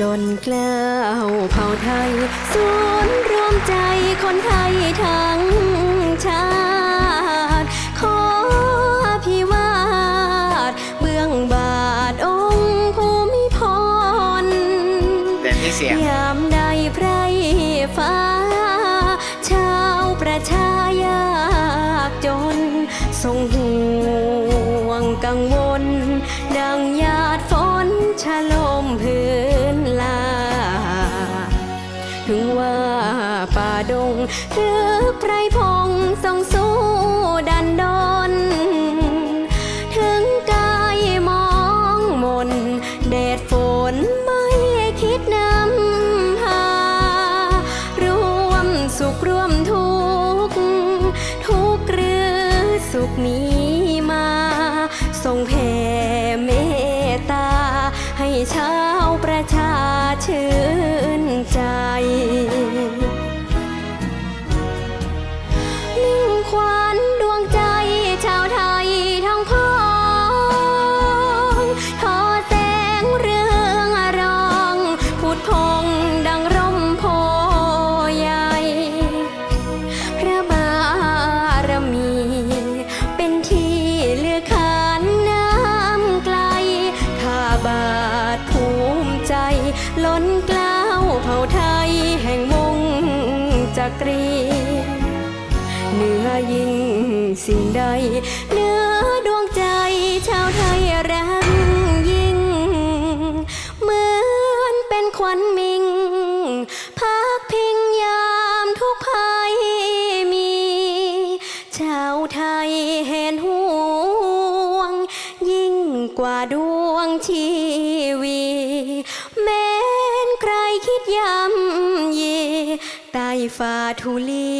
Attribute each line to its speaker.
Speaker 1: ล้นเกล้าวเผ่าไทยศูนย์รวมใจคนไทยทั้งชาติ ขอพิวาทเบื้องบาทองค์ภูมิพล
Speaker 2: เด่นที่เสียง
Speaker 1: ยามใดไพรฟ้า ชาวประชายากจนทรงห่วงกังวล ดง หรือไพรพงทรงสู้ดันดน ถึงกายมองมนแดดฝนไม่คิดนำพารวมสุขร่วมทุกทุกหรือสุขนี้มาทรงเม เผ่าไทยแห่งวงจักรีเหนือยิ่งสิ่งใดเหนือดวงใจชาวไทยรักยิ่ง เหมือนเป็นควันมิงพักพิงยามทุกภัยมี ชาวไทยเห็นห่วง ยิ่งกว่าดวงชี คิดยำยีใต้ฝ่าทุลี